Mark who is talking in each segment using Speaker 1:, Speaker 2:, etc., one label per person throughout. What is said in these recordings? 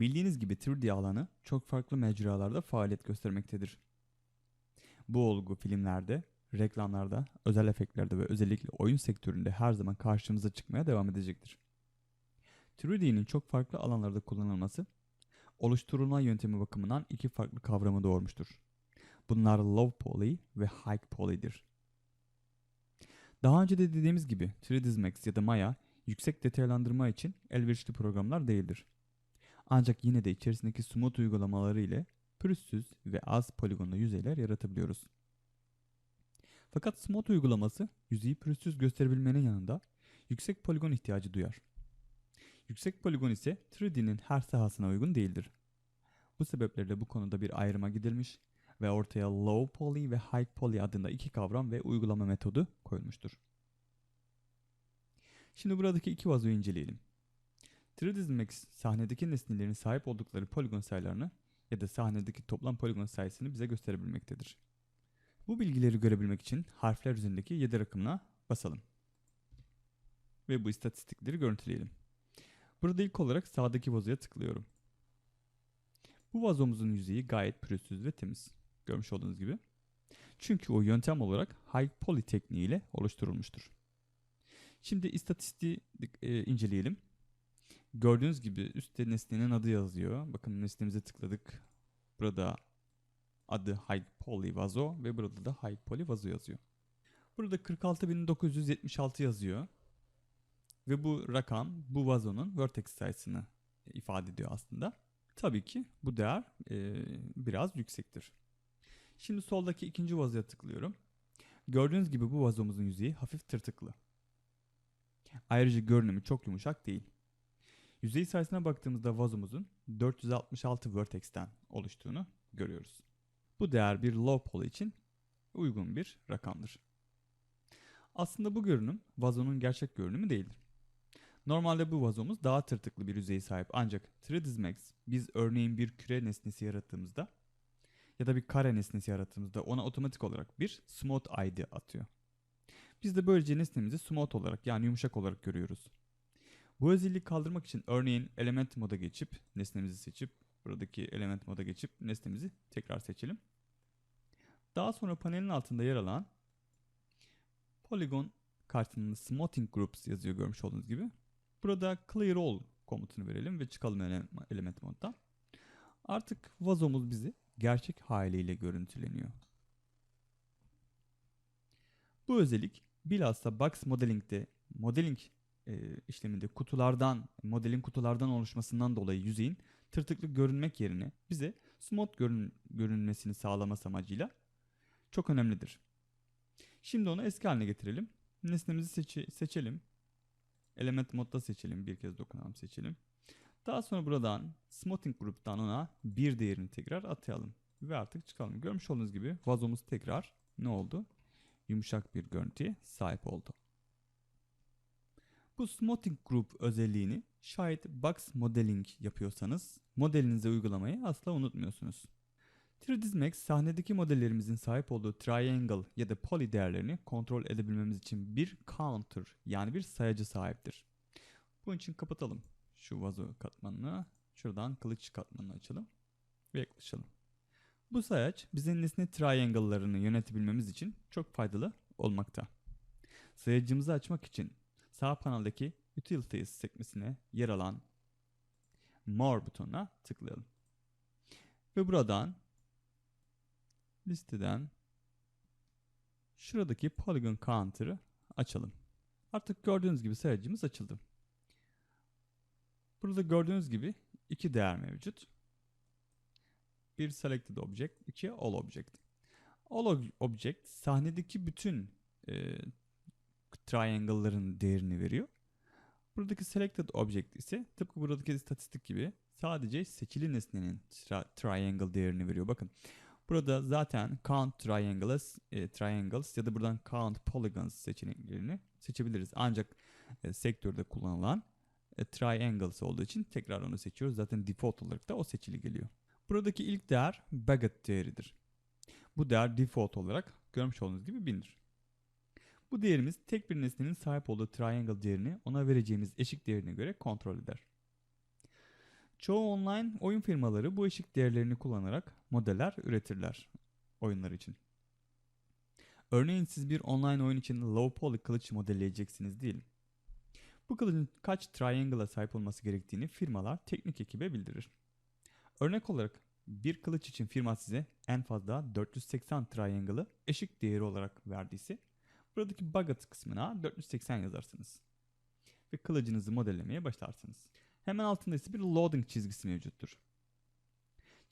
Speaker 1: Bildiğiniz gibi 3D alanı çok farklı mecralarda faaliyet göstermektedir. Bu olgu filmlerde, reklamlarda, özel efektlerde ve özellikle oyun sektöründe her zaman karşımıza çıkmaya devam edecektir. 3D'nin çok farklı alanlarda kullanılması, oluşturulma yöntemi bakımından iki farklı kavramı doğurmuştur. Bunlar low poly ve high poly'dir. Daha önce de dediğimiz gibi 3ds Max ya da Maya yüksek detaylandırma için elverişli programlar değildir. Ancak yine de içerisindeki smooth uygulamaları ile pürüzsüz ve az poligonlu yüzeyler yaratabiliyoruz. Fakat smooth uygulaması yüzeyi pürüzsüz gösterebilmenin yanında yüksek poligon ihtiyacı duyar. Yüksek poligon ise 3D'nin her sahasına uygun değildir. Bu sebeplerle bu konuda bir ayrıma gidilmiş ve ortaya low poly ve high poly adında iki kavram ve uygulama metodu koyulmuştur. Şimdi buradaki iki vazoyu inceleyelim. 3ds Max sahnedeki nesnelerin sahip oldukları poligon sayılarını ya da sahnedeki toplam poligon sayısını bize gösterebilmektedir. Bu bilgileri görebilmek için harfler üzerindeki 7 rakamına basalım. Ve bu istatistikleri görüntüleyelim. Burada ilk olarak sağdaki vazoya tıklıyorum. Bu vazomuzun yüzeyi gayet pürüzsüz ve temiz. Görmüş olduğunuz gibi. Çünkü o yöntem olarak high poly tekniğiyle oluşturulmuştur. Şimdi istatistiği e, inceleyelim. Gördüğünüz gibi üstte nesnenin adı yazıyor. Bakın nesnemize tıkladık. Burada adı High Poly Vazo ve burada da High Poly Vazo yazıyor. Burada 46.976 yazıyor. Ve bu rakam bu vazonun vertex sayısını ifade ediyor aslında. Tabii ki bu değer e, biraz yüksektir. Şimdi soldaki ikinci vazoya tıklıyorum. Gördüğünüz gibi bu vazomuzun yüzeyi hafif tırtıklı. Ayrıca görünümü çok yumuşak değil. Yüzey sayısına baktığımızda vazomuzun 466 vertex'ten oluştuğunu görüyoruz. Bu değer bir low poly için uygun bir rakamdır. Aslında bu görünüm vazonun gerçek görünümü değildir. Normalde bu vazomuz daha tırtıklı bir yüzeye sahip ancak 3ds Max biz örneğin bir küre nesnesi yarattığımızda ya da bir kare nesnesi yarattığımızda ona otomatik olarak bir smooth ID atıyor. Biz de böylece nesnemizi smooth olarak yani yumuşak olarak görüyoruz. Bu özelliği kaldırmak için örneğin element moda geçip nesnemizi seçip buradaki element moda geçip nesnemizi tekrar seçelim. Daha sonra panelin altında yer alan Polygon kartının Smoothing Groups yazıyor görmüş olduğunuz gibi. Burada Clear All komutunu verelim ve çıkalım element moddan. Artık vazomuz bizi gerçek haliyle görüntüleniyor. Bu özellik bilhassa Box Modeling'de modeling işleminde kutulardan, modelin kutulardan oluşmasından dolayı yüzeyin tırtıklı görünmek yerine bize smooth görün, görünmesini sağlaması amacıyla çok önemlidir. Şimdi onu eski haline getirelim. Nesnemizi seçi, seçelim. Element modda seçelim. Bir kez dokunalım seçelim. Daha sonra buradan Smoothing gruptan ona bir değerini tekrar atayalım. Ve artık çıkalım. Görmüş olduğunuz gibi vazomuz tekrar ne oldu? Yumuşak bir görüntüye sahip oldu. Bu Smoothing Group özelliğini şayet Box Modeling yapıyorsanız modelinize uygulamayı asla unutmuyorsunuz. 3ds Max sahnedeki modellerimizin sahip olduğu triangle ya da poly değerlerini kontrol edebilmemiz için bir counter yani bir sayacı sahiptir. Bunun için kapatalım şu vazo katmanını. Şuradan kılıç katmanını açalım ve yaklaşalım. Bu sayaç bize nesne triangle'larını yönetebilmemiz için çok faydalı olmakta. Sayacımızı açmak için sağ paneldeki Utilities sekmesine yer alan More butonuna tıklayalım. Ve buradan listeden şuradaki Polygon Counter'ı açalım. Artık gördüğünüz gibi sayacımız açıldı. Burada gördüğünüz gibi iki değer mevcut. Bir selected object, iki all object. All object sahnedeki bütün e, triangle'ların değerini veriyor. Buradaki selected object ise tıpkı buradaki istatistik gibi sadece seçili nesnenin triangle değerini veriyor. Bakın burada zaten count triangles, e, triangles ya da buradan count polygons seçeneklerini seçebiliriz. Ancak e, sektörde kullanılan e, triangles olduğu için tekrar onu seçiyoruz. Zaten default olarak da o seçili geliyor. Buradaki ilk değer baget değeridir. Bu değer default olarak görmüş olduğunuz gibi 1000'dir. Bu değerimiz tek bir nesnenin sahip olduğu triangle değerini ona vereceğimiz eşik değerine göre kontrol eder. Çoğu online oyun firmaları bu eşik değerlerini kullanarak modeller üretirler oyunlar için. Örneğin siz bir online oyun için low poly kılıç modelleyeceksiniz değil. Bu kılıcın kaç triangle'a sahip olması gerektiğini firmalar teknik ekibe bildirir. Örnek olarak bir kılıç için firma size en fazla 480 triangle'ı eşik değeri olarak verdiyse buradaki buget kısmına 480 yazarsınız. Ve kılıcınızı modellemeye başlarsınız. Hemen altında ise bir loading çizgisi mevcuttur.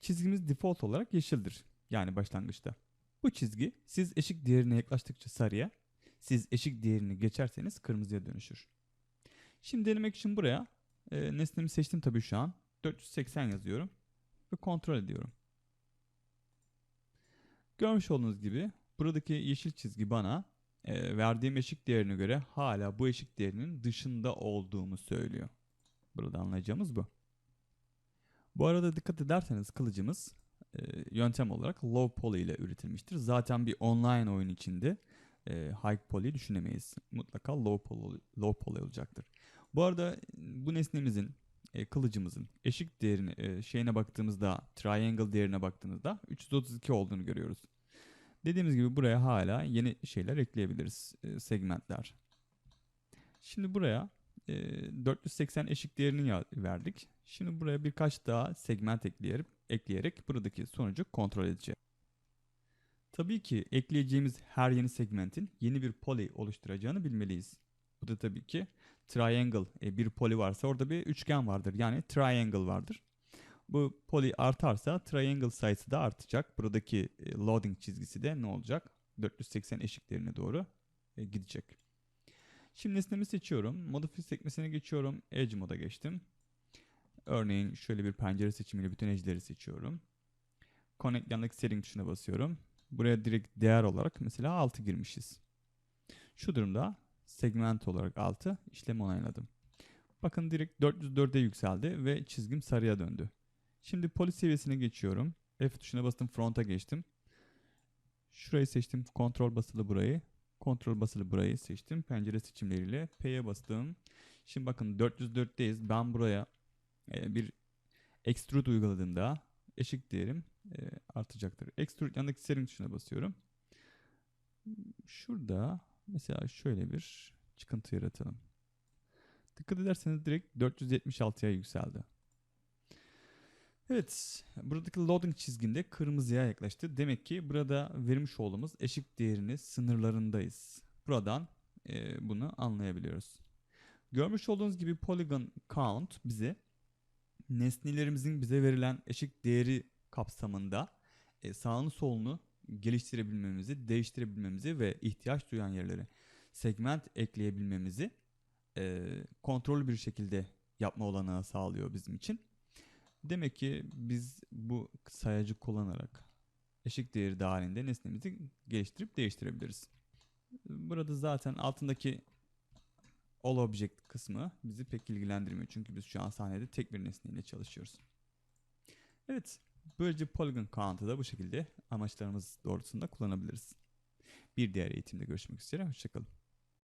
Speaker 1: Çizgimiz default olarak yeşildir. Yani başlangıçta. Bu çizgi siz eşik değerine yaklaştıkça sarıya, siz eşik değerini geçerseniz kırmızıya dönüşür. Şimdi denemek için buraya e, nesnemi seçtim tabii şu an. 480 yazıyorum ve kontrol ediyorum. Görmüş olduğunuz gibi buradaki yeşil çizgi bana e, verdiğim eşik değerine göre hala bu eşik değerinin dışında olduğumu söylüyor. Burada anlayacağımız bu. Bu arada dikkat ederseniz kılıcımız e, yöntem olarak low poly ile üretilmiştir. Zaten bir online oyun içinde e, high poly düşünemeyiz. Mutlaka low poly, low poly olacaktır. Bu arada bu nesnemizin kılıcımızın eşik değerini e, şeyine baktığımızda triangle değerine baktığımızda 332 olduğunu görüyoruz. Dediğimiz gibi buraya hala yeni şeyler ekleyebiliriz. E, segmentler. Şimdi buraya e, 480 eşik değerini verdik. Şimdi buraya birkaç daha segment ekleyerek, ekleyerek buradaki sonucu kontrol edeceğiz. Tabii ki ekleyeceğimiz her yeni segmentin yeni bir poly oluşturacağını bilmeliyiz. Bu da tabii ki triangle e, bir poli varsa orada bir üçgen vardır. Yani triangle vardır. Bu poli artarsa triangle sayısı da artacak. Buradaki e, loading çizgisi de ne olacak? 480 eşiklerine doğru e, gidecek. Şimdi nesnemi seçiyorum. Modify sekmesine geçiyorum. Edge moda geçtim. Örneğin şöyle bir pencere seçimiyle bütün edge'leri seçiyorum. Connect yanındaki setting tuşuna basıyorum. Buraya direkt değer olarak mesela 6 girmişiz. Şu durumda segment olarak 6 işlemi onayladım. Bakın direkt 404'e yükseldi ve çizgim sarıya döndü. Şimdi poly seviyesine geçiyorum. F tuşuna bastım front'a geçtim. Şurayı seçtim. Kontrol basılı burayı. Kontrol basılı burayı seçtim. Pencere seçimleriyle P'ye bastım. Şimdi bakın 404'teyiz. Ben buraya e, bir extrude uyguladığımda eşik değerim e, artacaktır. Extrude yanındaki setting tuşuna basıyorum. Şurada Mesela şöyle bir çıkıntı yaratalım. Dikkat ederseniz direkt 476'ya yükseldi. Evet, buradaki loading çizginde kırmızıya yaklaştı. Demek ki burada vermiş olduğumuz eşik değerini sınırlarındayız. Buradan e, bunu anlayabiliyoruz. Görmüş olduğunuz gibi polygon count bize nesnelerimizin bize verilen eşik değeri kapsamında e, sağını solunu geliştirebilmemizi, değiştirebilmemizi ve ihtiyaç duyan yerlere segment ekleyebilmemizi e, kontrollü bir şekilde yapma olanağı sağlıyor bizim için. Demek ki biz bu sayacı kullanarak eşik değeri dahilinde nesnemizi geliştirip değiştirebiliriz. Burada zaten altındaki all object kısmı bizi pek ilgilendirmiyor. Çünkü biz şu an sahnede tek bir nesneyle çalışıyoruz. Evet, Böylece Polygon Count'ı da bu şekilde amaçlarımız doğrultusunda kullanabiliriz. Bir diğer eğitimde görüşmek üzere. Hoşçakalın.